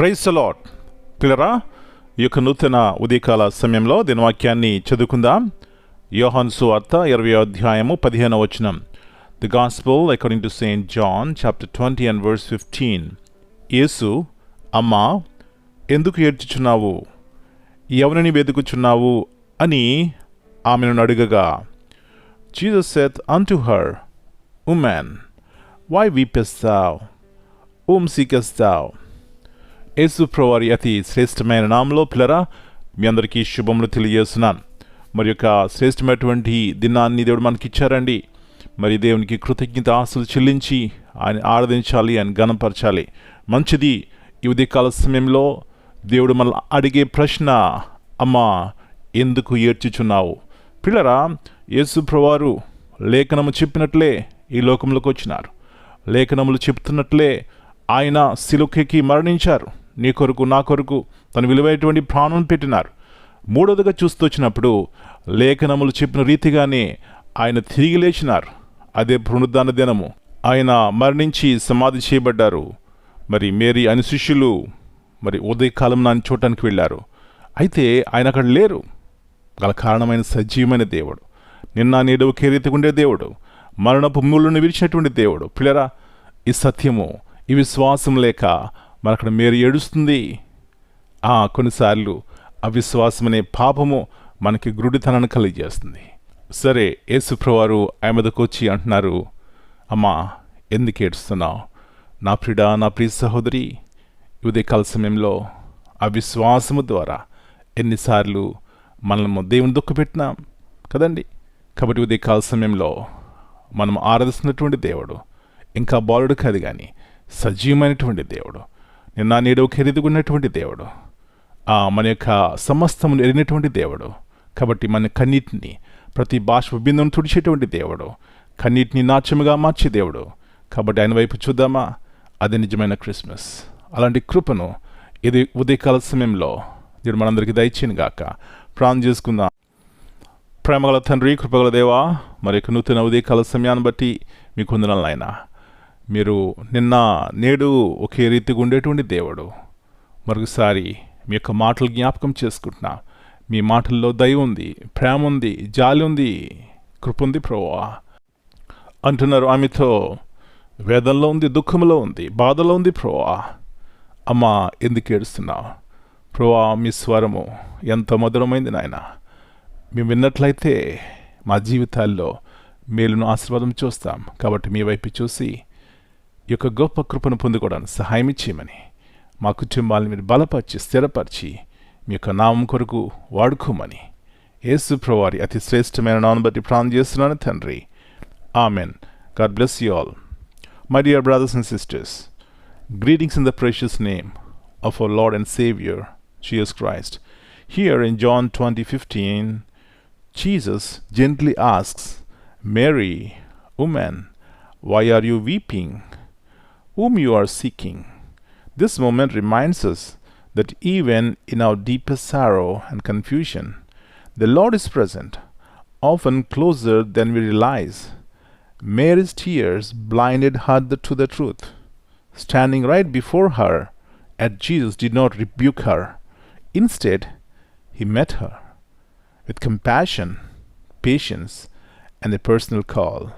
Price allot పిల్లరా ఈ యొక్క నూతన ఉదయకాల సమయంలో దీని వాక్యాన్ని చదువుకుందాం. యోహాన్ వార్త ఇరవై అధ్యాయము పదిహేను వచనం. The gospel according to saint John chapter twenty and verse fifteen యేసు అమ్మా ఎందుకు ఏడ్చుచున్నావు? ఎవరిని వెతుకుచున్నావు అని ఆమెను అడుగగా Jesus saith unto her, her why why thou? Whom seekest యేసుప్రవారి అతి శ్రేష్టమైన నామంలో పిల్లరా మీ అందరికీ శుభములు తెలియజేస్తున్నాను. మరి యొక్క శ్రేష్టమైనటువంటి దినాన్ని దేవుడు మనకి ఇచ్చారండి మరి దేవునికి కృతజ్ఞత ఆశలు చెల్లించి ఆయన ఆరాధించాలి ఆయన గణపరచాలి మంచిది ఈ ఉదయకాల సమయంలో దేవుడు మన అడిగే ప్రశ్న అమ్మా ఎందుకు ఏడ్చుచున్నావు? పిల్లరా యేసుప్రవారు లేఖనము చెప్పినట్లే ఈ లోకంలోకి వచ్చినారు. లేఖనములు చెప్తున్నట్లే ఆయన సిలుకెక్కి మరణించారు. నీ కొరకు నా కొరకు తన విలువైనటువంటి ప్రాణం పెట్టినారు. మూడవదిగా చూస్తూ వచ్చినప్పుడు లేఖనములు చెప్పిన రీతిగానే ఆయన తిరిగి లేచినారు. అదే పునరుద్ధాన దినము. ఆయన మరణించి సమాధి చేయబడ్డారు. మరి మేరీ అని శిష్యులు మరి ఉదయకాలం నాని చూడటానికి వెళ్ళారు. అయితే ఆయన అక్కడ లేరు. గల కారణమైన సజీవమైన దేవుడు. నిన్న నేడు ఒకే రీతిగా ఉండే దేవుడు. మరణపు మూలను విరిచినటువంటి దేవుడు. పిల్లరా ఈ సత్యము ఈ విశ్వాసం లేక మనక్కడ మేరు ఏడుస్తుంది. ఆ కొన్నిసార్లు అవిశ్వాసం అనే పాపము మనకి గురుడితనాన్ని కలిగజేస్తుంది. సరే యేసుప్రవారు ఆమెదకు వచ్చి అంటున్నారు అమ్మా ఎందుకు ఏడుస్తున్నావు? నా ప్రిడా నా ప్రియ సహోదరి ఉదయకాల సమయంలో అవిశ్వాసము ద్వారా ఎన్నిసార్లు మనము దేవుని దుఃఖపెట్టినాం కదండి? కాబట్టి ఉదయకాల సమయంలో మనం ఆరాధిస్తున్నటువంటి దేవుడు ఇంకా బాలుడు కాదు కానీ సజీవమైనటువంటి దేవుడు. నిన్న నేడు ఖరీదుకున్నటువంటి దేవుడు. ఆ మన యొక్క సమస్తమును ఎరిగినటువంటి దేవుడు. కాబట్టి మన కన్నీటిని ప్రతి భాష బిందును తుడిచేటువంటి దేవుడు. కన్నీటిని నాట్యముగా మార్చే దేవుడు. కాబట్టి ఆయన వైపు చూద్దామా? అది నిజమైన క్రిస్మస్. అలాంటి కృపను ఇది ఉదయకాల సమయంలో దేవుడు మనందరికీ దయచేను గాక. ప్రాణం చేసుకుందాం. ప్రేమగల తండ్రి కృపగల దేవా మరి యొక్క నూతన ఉదయకాల సమయాన్ని బట్టి మీకు వందనాలు మీరు నిన్న నేడు ఒకే రీతిగా ఉండేటువంటి దేవుడు. మరొకసారి మీ యొక్క మాటలు జ్ఞాపకం చేసుకుంటున్నా. మీ మాటల్లో దయ ఉంది ప్రేమ ఉంది జాలి ఉంది కృప ఉంది ప్రభువా. అంటున్నారు ఆమెతో వేదంలో ఉంది దుఃఖంలో ఉంది బాధలో ఉంది ప్రోవా అమ్మా ఎందుకు ఏడుస్తున్నావు? ప్రోవా మీ స్వరము ఎంత మధురమైంది నాయన. మేము విన్నట్లయితే మా జీవితాల్లో మేలును ఆశీర్వాదం చూస్తాం. కాబట్టి మీ వైపు చూసి యొక్క గొప్ప కృపను పొందుకోవడానికి సహాయం ఇచ్చేయమని మా కుటుంబాలను మీరు బలపరిచి స్థిరపరిచి మీ యొక్క నామం కొరకు వాడుకోమని యేసు ప్రవారి అతి శ్రేష్టమైన నామం బట్టి ప్రాణం చేస్తున్నాను తండ్రి amen God bless you all my dear brothers and sisters greetings in the precious name of our Lord and saviour Savior, Jesus Christ. Here in John 20:15, Jesus gently asks, Mary, woman, why are you weeping? Whom you are seeking? This moment reminds us that even in our deepest sorrow and confusion, the Lord is present, often closer than we realize. Mary's tears blinded her to the truth standing right before her, and Jesus did not rebuke her. Instead, he met her with compassion, patience, and a personal call.